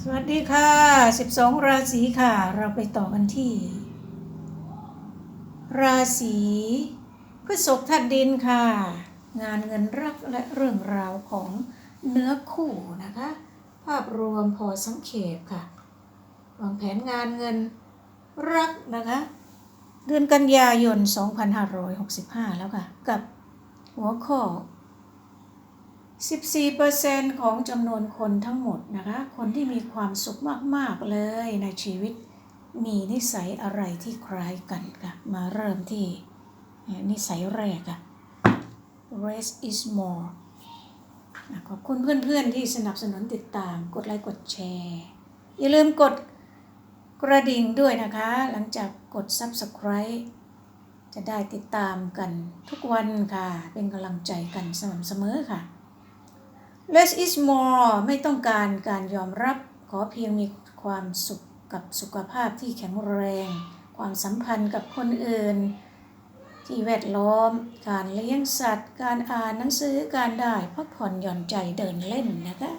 สวัสดีค่ะ 12 ราศีค่ะ เราไปต่อกันที่ ราศีพฤษภธาตุดินค่ะ งานเงินรักและเรื่องราวของเนื้อคู่นะคะ ภาพรวมพอสังเขปค่ะวางแผนงานเงินรักนะคะ เดือนกันยายน 2565 แล้วค่ะ กับหัวข้อ 14%ของจำนวนคนทั้งหมดนะคะ คนที่มีความสุขมาก ๆ เลยในชีวิต มีนิสัยอะไรที่คล้ายกันค่ะมาเริ่มที่นิสัยแรกค่ะ less is more ขอบคุณเพื่อนๆที่สนับสนุนติดตาม กดไลค์กดแชร์ อย่าลืมกดกระดิ่งด้วยนะคะ หลังจากกด subscribe จะได้ติดตามกันทุกวันค่ะ เป็นกำลังใจกันสม่ำเสมอค่ะ less is more ไม่ต้องการการยอมรับขอเพียงมีความสุขกับสุขภาพที่แข็งแรง ความสัมพันธ์กับคนอื่น ที่แวดล้อม การเลี้ยงสัตว์ การอ่านหนังสือการได้พักผ่อนหย่อนใจเดินเล่นนะคะ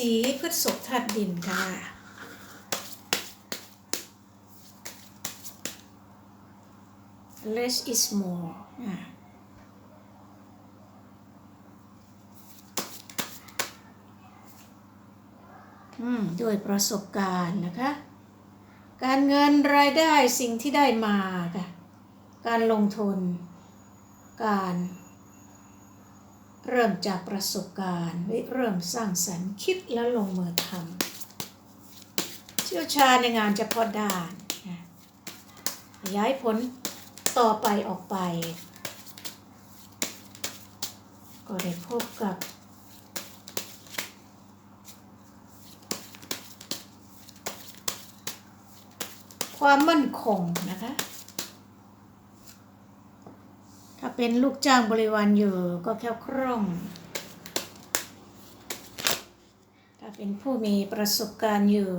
ราศีพฤษภธาตุดินค่ะ less is more อะอืมด้วยประสบการณ์นะคะ การเงินรายได้สิ่งที่ได้มาค่ะ การลงทุน การ เริ่มจากประสบการณ์เริ่มสร้างสรรค์คิดแล้วลงมือทำเชี่ยวชาญในงานเฉพาะด้านนะขยายผลต่อไปออกไป ก็ได้พบกับ ความมั่นคงนะคะ ถ้า เป็นลูกจ้างบริวารอยู่ก็แค่คล่อง ถ้าเป็นผู้มีประสบการณ์อยู่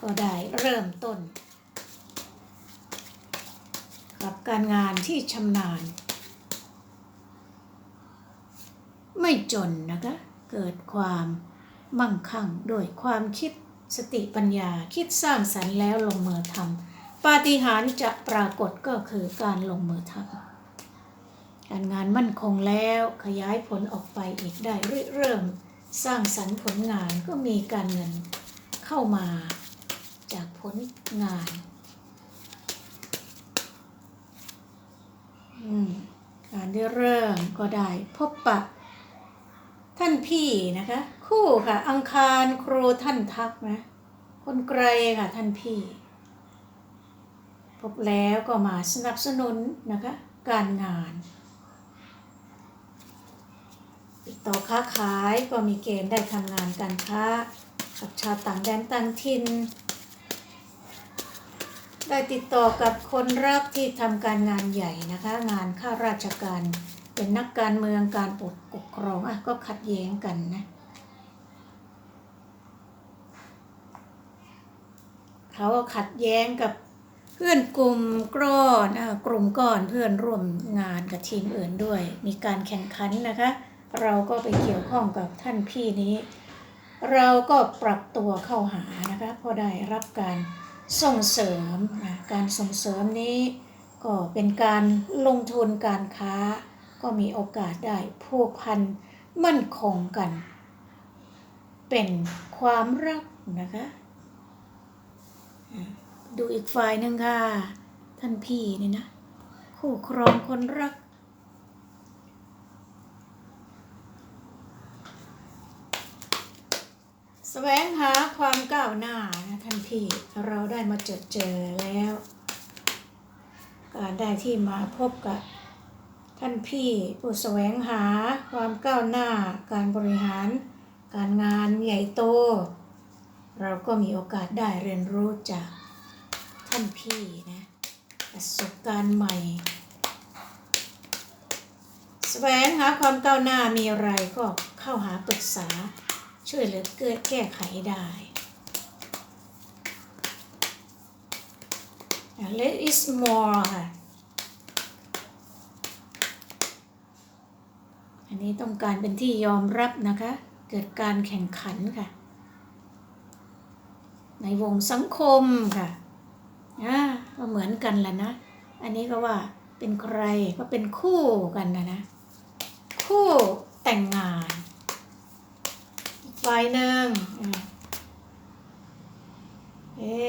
ก็ได้เริ่มต้น กับการงานที่ชำนาญ ไม่จนนะคะ เกิดความมั่งคั่งด้วยความคิดสติปัญญาคิดสร้างสรรค์แล้วลงมือทำ ปาฏิหาริย์จะปรากฏก็คือการลงมือทำการงานมั่นคงแล้วขยายผลออกไปอีกได้เริ่มสร้างสรรค์ผลงานก็มีการเงินเข้ามาจากผลงานการได้เริ่มก็ได้พบปะ ท่านพี่นะคะ คู่ค่ะ อังคารครูท่านทักนะคนไกลค่ะท่านพี่ พบแล้วก็มาสนับสนุนนะคะการงาน ติดต่อค้าขายก็มีเกณฑ์ได้ทำงานการค้ากับชาวต่างแดนต่างถิ่นได้ติดต่อกับคนรักที่ทำการงานใหญ่นะคะ งานข้าราชการเป็นนักการเมืองการปกปกครองอะก็ขัดแย้งกันนะเขาก็ขัดแย้งกับ เพื่อนกลุ่มก้อนกลุ่มก้อนเพื่อนร่วมงานกับทีมอื่นด้วย มีการแข่งขันนะคะ เราก็ไปเกี่ยวข้องกับท่านพี่นี้ เราก็ปรับตัวเข้าหานะคะพอได้รับการส่งเสริมอะการส่งเสริมนี้ก็เป็นการลงทุนการค้า ก็มีโอกาสได้ผูกพันมั่นคงกัน เป็นความรักนะคะ ดูอีกฝ่ายหนึ่งค่ะ ท่านพี่นี่นะ คู่ครองคนรัก แสวงหาความก้าวหน้านะท่านพี่เราได้มาเจอเจอแล้วการได้ที่มาพบกับท่านพี่ผู้แสวงหาความก้าวหน้าการบริหาร การงานใหญ่โต เราก็มีโอกาสได้เรียนรู้จาก ท่านพี่นะประสบการณ์ใหม่แสวงหาความก้าวหน้ามีอะไรก็เข้าหาปรึกษาช่วยเหลือเกิดแก้ไขได้ less is more ค่ะ อันนี้ต้องการเป็นที่ยอมรับนะคะ เกิดการแข่งขันค่ะ ในวงสังคมค่ะ อ่าก็เหมือนกันแหละนะ อันนี้ก็ว่าเป็นใครก็เป็นคู่กันนะนะ คู่แต่งงานอีกฝ่ายหนึ่งเอ๊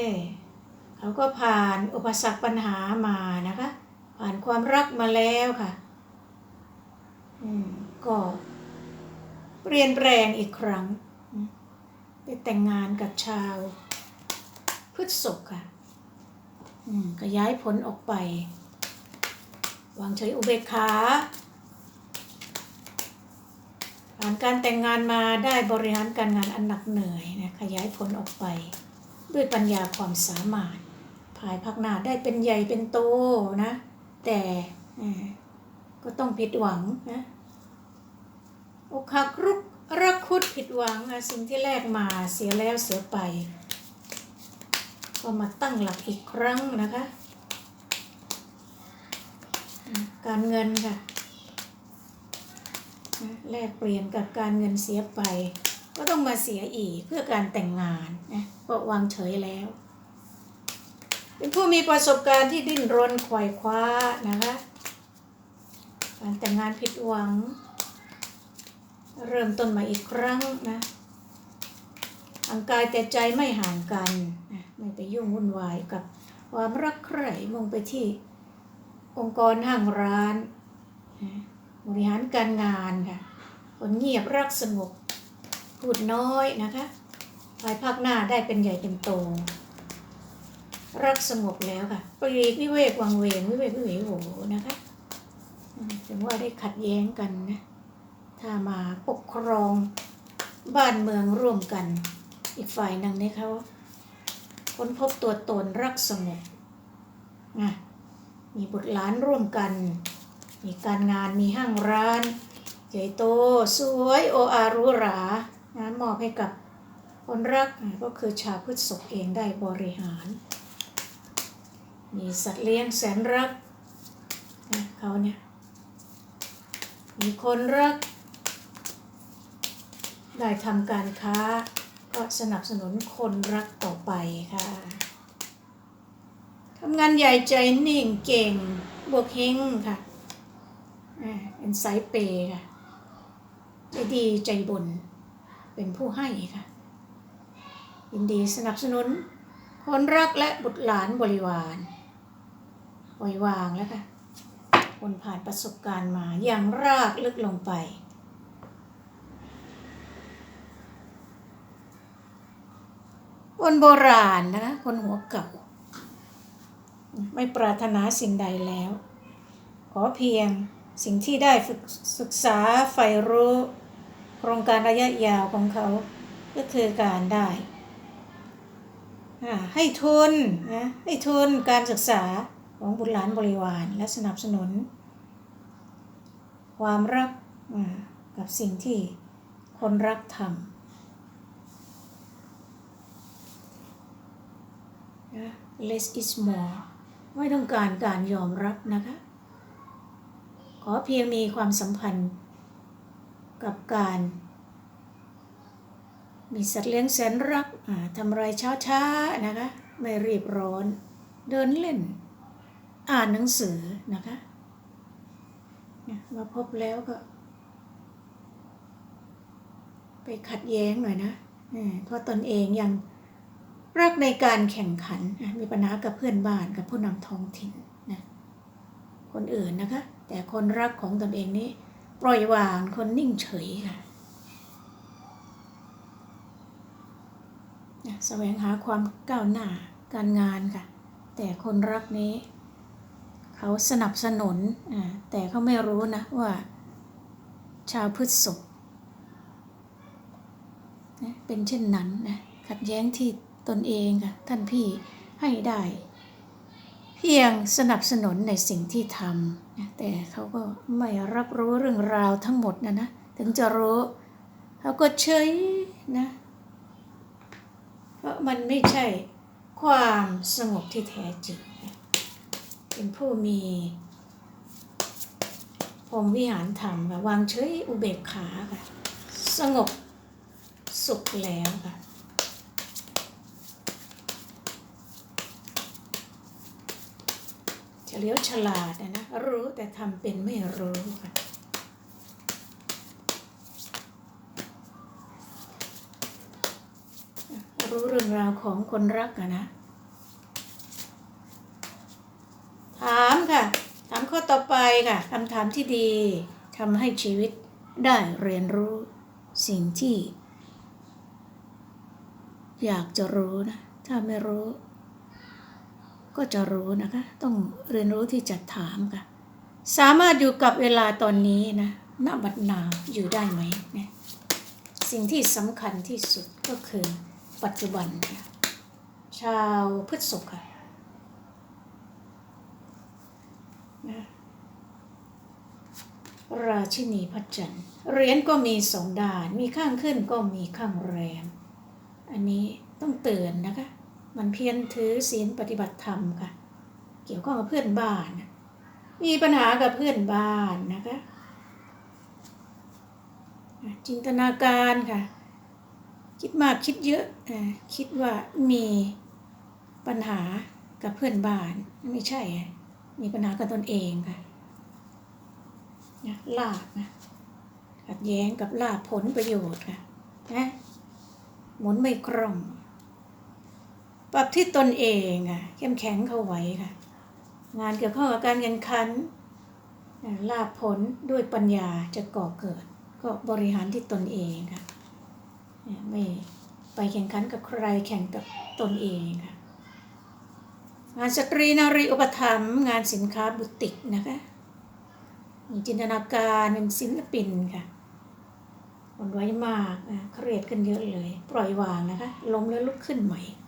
เขาก็ผ่านอุปสรรคปัญหามานะคะ ผ่านความรักมาแล้วค่ะ อืมก็เปลี่ยนแปลงอีกครั้งไปแต่งงานกับชาวพฤษภค่ะ ก็ย้ายผลออกไป วางเฉยอุเบกขาผ่านการแต่งงานมาได้บริหารการงานอันหนักเหนื่อยนะขยายผลออกไป ด้วยปัญญาความสามารถ ภายภาคหน้าได้เป็นใหญ่เป็นโตนะ แต่ก็ต้องผิดหวังนะอกหักรุกรักคุดผิดหวังนะสิ่งที่แลกมาเสียแล้วเสียไป ก็มาตั้งหลักอีกครั้งนะคะ การเงินค่ะแลกเปลี่ยนกับการเงินเสียไป ก็ต้องมาเสียอีกเพื่อการแต่งงานนะก็วางเฉยแล้ว เป็นผู้มีประสบการณ์ที่ดิ้นรนขว่คว้านะคะการแต่งงานผิดหวัง เริ่มต้นมาอีกครั้งนะ ทางกายแต่ใจไม่ห่างกันนะไม่ไปยุ่งวุ่นวายกับความรักใคร่มุ่งไปที่องค์กรห้างร้าน บริหารการงานค่ะคนเงียบรักสงบพูดน้อยนะคะภายภาคหน้าได้เป็นใหญ่เป็นโต รักสงบแล้วค่ะปรีกวิเวกวังเวงวิเวกวิเวโหนะคะถึงว่าได้ขัดแย้งกันนะถ้ามาปกครองบ้านเมืองร่วมกัน อีกฝ่ายหนึ่งนี่เขาค้นพบตัวตนรักสงบนะมีบุตรหลานร่วมกัน มีการงานมีห้างร้าน ใหญ่โตสวยโออารูหรานะมอบให้กับคนรักก็คือชาวพฤษภเองได้บริหาร มีสัตว์เลี้ยงแสนรักนะเขาเนี่ยมีคนรัก ได้ทำการค้า ก็สนับสนุนคนรักต่อไปค่ะทำงานใหญ่ใจนิ่งเก่ง บวกเฮงค่ะอ่าเป็นสายเปย์ค่ะ ใจดีใจบุญเป็นผู้ให้ค่ะ ยินดีสนับสนุน คนรักและบุตรหลานบริวารปล่อยวางแล้วค่ะ คนผ่านประสบการณ์มาอย่างรากลึกลงไป คนโบราณนะคะ คนหัวเก่า ไม่ปรารถนาสิ่งใดแล้ว ขอเพียงสิ่งที่ได้ฝึกศึกษาใฝ่รู้โครงการระยะยาวของเขาก็คือการได้ให้ทุนนะให้ทุนการศึกษาของบุตรหลานบริวารและสนับสนุน ความรักกับสิ่งที่คนรักทำ นะ less is more ไม่ต้องการการยอมรับนะคะ ขอเพียงมีความสัมพันธ์กับการ มีสัตว์เลี้ยงแสนรักทำอะไรช้าๆนะคะ ไม่รีบร้อน เดินเล่น อ่านหนังสือนะคะมาพบแล้วก็ ไปขัดแย้งหน่อยนะเออเพราะตนเองยัง รักในการแข่งขันมีปัญหากับเพื่อนบ้านกับผู้นำท้องถิ่นนะคนอื่นนะคะ แต่คนรักของตนเองนี้ปล่อยวางคนนิ่งเฉยค่ะแสวงหาความก้าวหน้าการงานค่ะ แต่คนรักนี้ เขาสนับสนุนแต่เขาไม่รู้นะว่า ชาวพฤษภนะเป็นเช่นนั้นนะขัดแย้งที่ ตนเองค่ะท่านพี่ให้ได้ เพียงสนับสนุนในสิ่งที่ทำนะแต่เขาก็ไม่รับรู้เรื่องราวทั้งหมดนะนะถึงจะรู้เขาก็เฉยนะเพราะมันไม่ใช่ความสงบที่แท้จริง เป็นผู้มีพรมวิหารธรรมค่ะวางเฉยอุเบกขาค่ะ สงบสุขแล้วค่ะ เฉลียวฉลาดนะนะรู้แต่ทำเป็นไม่รู้ค่ะรู้เรื่องราวของคนรักอะนะ ถามค่ะ ถามข้อต่อไปค่ะคำถามที่ดีทำให้ชีวิตได้เรียนรู้สิ่งที่ อยากจะรู้นะ ถ้าไม่รู้ ก็จะรู้นะคะ ต้อง เรียนรู้ที่จะถามค่ะ สามารถอยู่กับเวลาตอนนี้นะณบัดนาอยู่ได้ไหมเนี่ยสิ่งที่สำคัญที่สุดก็คือปัจจุบันค่ะชาวพฤษภค่ะนะราชินีพระจันทร์เหรียญก็มีสองด้าน มีข้างขึ้นก็มีข้างแรม อันนี้ต้องเตือนนะคะ มันเพียรถือศีลปฏิบัติธรรมค่ะ เกี่ยวข้องกับเพื่อนบ้าน มีปัญหากับเพื่อนบ้านนะคะ จินตนาการค่ะ คิดมากคิดเยอะ คิดว่ามีปัญหากับเพื่อนบ้าน ไม่ใช่ มีปัญหากับตนเองค่ะนะลาบนะขัดแย้งกับลาบผลประโยชน์ค่ะนะหมุนไม่คล่องปรับที่ตนเองอะเข้มแข็งเข้าไว้ค่ะ งานเกี่ยวข้องกับการแข่งขันลาบผลด้วยปัญญาจะก่อเกิด ก็บริหารที่ตนเองค่ะไม่ไปแข่งขันกับใครแข่งกับตนเองค่ะงานสตรีนารีอุปถัมภ์งานสินค้าบุติกนะคะมีจินตนาการเป็นศิลปินค่ะคนไว้มากนะเครียดขึ้นเยอะเลย ปล่อยวางนะคะล้มแล้วลุกขึ้นใหม่อะ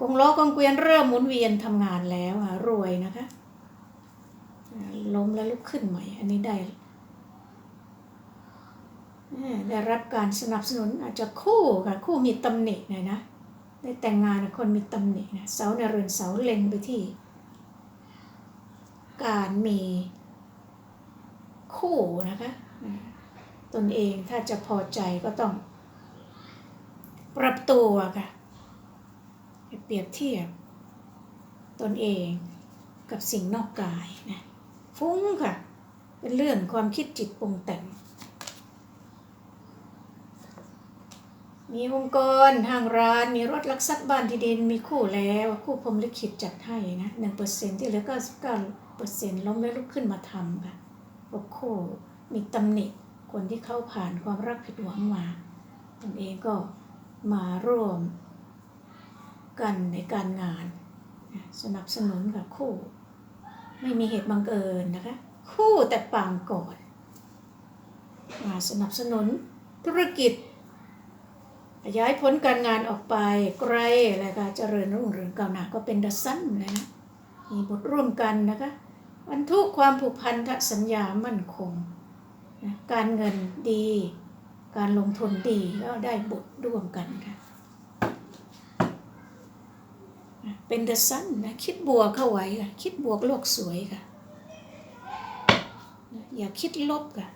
กงล้อกงเกวียนเริ่มหมุนเวียนทำงานแล้วอะรวยนะคะล้มแล้วลุกขึ้นใหม่ อันนี้ได้ได้รับการสนับสนุนอาจจะคู่ค่ะคู่มีตำหนิหน่อยนะ ได้แต่งงานกับคนมีตำหนินะเสาในเรือนเสาเล็งไปที่ การมีคู่นะคะ ตนเองถ้าจะพอใจก็ต้อง ปรับตัวค่ะ ปรียบเทียบ ตนเองกับสิ่งนอกกายนะฟุ้งค่ะ เป็นเรื่องความคิดจิตปรุงแต่ง มีองค์กรห้างร้าน มีรถลักทรัพย์บ้านที่ดิน มีคู่แล้ว คู่พรมลิขิตจัดให้นะหนึ่งเปอร์เซ็นที่เหลือเก้าสิบเก้าเปอร์เซ็นล้มแล้วลุกขึ้นมาทำค่ะพวกคู่มีตำหนิคนที่เข้าผ่านความรักผิดหวังมาตนเองก็มาร่วม กันในการงาน สนับสนุนกับคู่ ไม่มีเหตุบังเอิญนะคะ คู่แต่ปางก่อนมาสนับสนุนธุรกิจขยายผลการงานออกไปไกลอะไรก็เจริญรุ่งเรืองก้าวหน้าก็เป็นดัซันเลยนะมีบทร่วมกันนะคะบรรทุกความผูกพันธสัญญามั่นคงนะการเงินดี การลงทุนดีแล้วได้บทร่วมกันค่ะนะ เป็นดัซันนะคิดบวกเข้าไว้ค่ะคิดบวกโลกสวยค่ะอย่าคิดลบค่ะ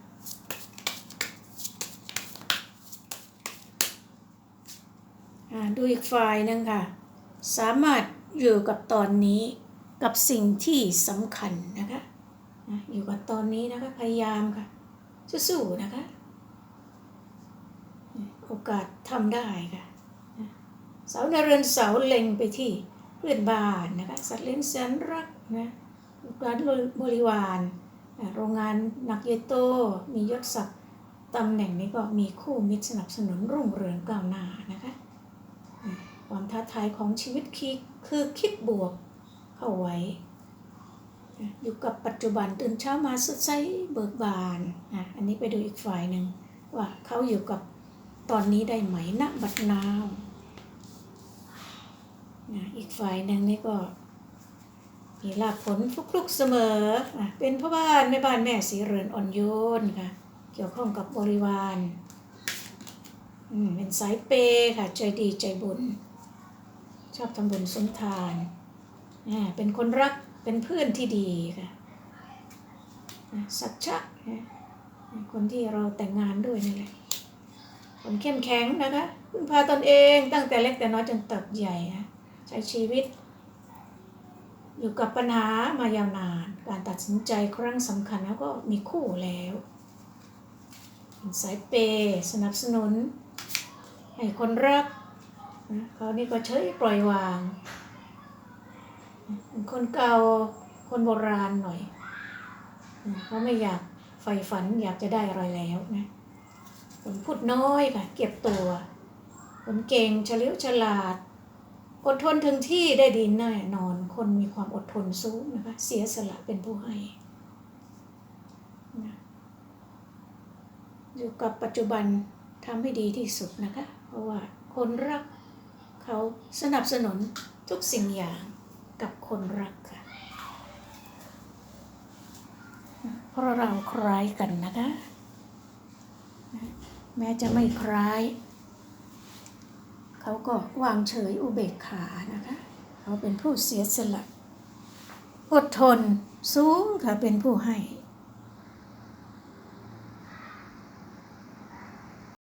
อ่าดูอีกฝ่ายหนึ่งค่ะ สามารถอยู่กับตอนนี้กับสิ่งที่สำคัญนะคะอยู่กับตอนนี้นะคะพยายามค่ะสู้ๆนะคะ โอกาสทำได้ค่ะ เสาในเรือนเสาเล็งไปที่ พื่อนบ้านนะคะสัตว์เลี้ยงแสนรักนะการบริวารโรงงานหนักใหญ่โต มียศศักดิ์ตำแหน่งนี้ก็มีคู่มิตรสนับสนุนรุ่งเรืองก้าวหน้านะคะความท้าทายของชีวิตคือคิดบวกเข้าไว้ อยู่กับปัจจุบันตื่นเช้ามาสดใสเบิกบานอะอันนี้ไปดูอีกฝ่ายหนึ่งว่าเขาอยู่กับตอนนี้ได้ไหมณบัดนาว นะอีกฝ่ายหนึ่งนี่ก็มีลาภผลฟลุกๆเสมออะเป็นพ่อบ้านแม่บ้านแม่สีเรือนอ่อนโยนค่ะ เกี่ยวข้องกับบริวารเป็นสายเปย์ค่ะ ใจดีใจบุญ ชอบทำบุญสุนทานเป็นคนรักเป็นเพื่อนที่ดีค่ะสัจจะนะคนที่เราแต่งงานด้วยนี่แหละคนเข้มแข็งนะคะพึ่งพาตนเองตั้งแต่เล็กแต่น้อยจนเติบใหญ่นะ ใช้ชีวิต อยู่กับปัญหามายาวนาน การตัดสินใจครั้งสำคัญแล้วก็มีคู่แล้วสายเปย์สนับสนุน ให้คนรักเขานี่ก็เฉยปล่อยวาง คนเก่าคนโบราณหน่อยเขาไม่อยากใฝ่ฝันอยากจะได้อะไรแล้วนะคนพูดน้อยค่ะ เก็บตัว คนเก่งเฉลียวฉลาด อดทนถึงที่ได้ดีแน่นอน คนมีความอดทนสูงนะคะ เสียสละเป็นผู้ให้นะอยู่กับปัจจุบันทำให้ดีที่สุดนะคะ เพราะว่าคนรักเขาสนับสนุนทุกสิ่งอย่างกับคนรักค่ะ เพราะเราคล้ายกันนะคะ แม้จะไม่คล้าย เขาก็วางเฉยอุเบกขานะคะ เขาเป็นผู้เสียสละ อดทนสูงค่ะเป็นผู้ให้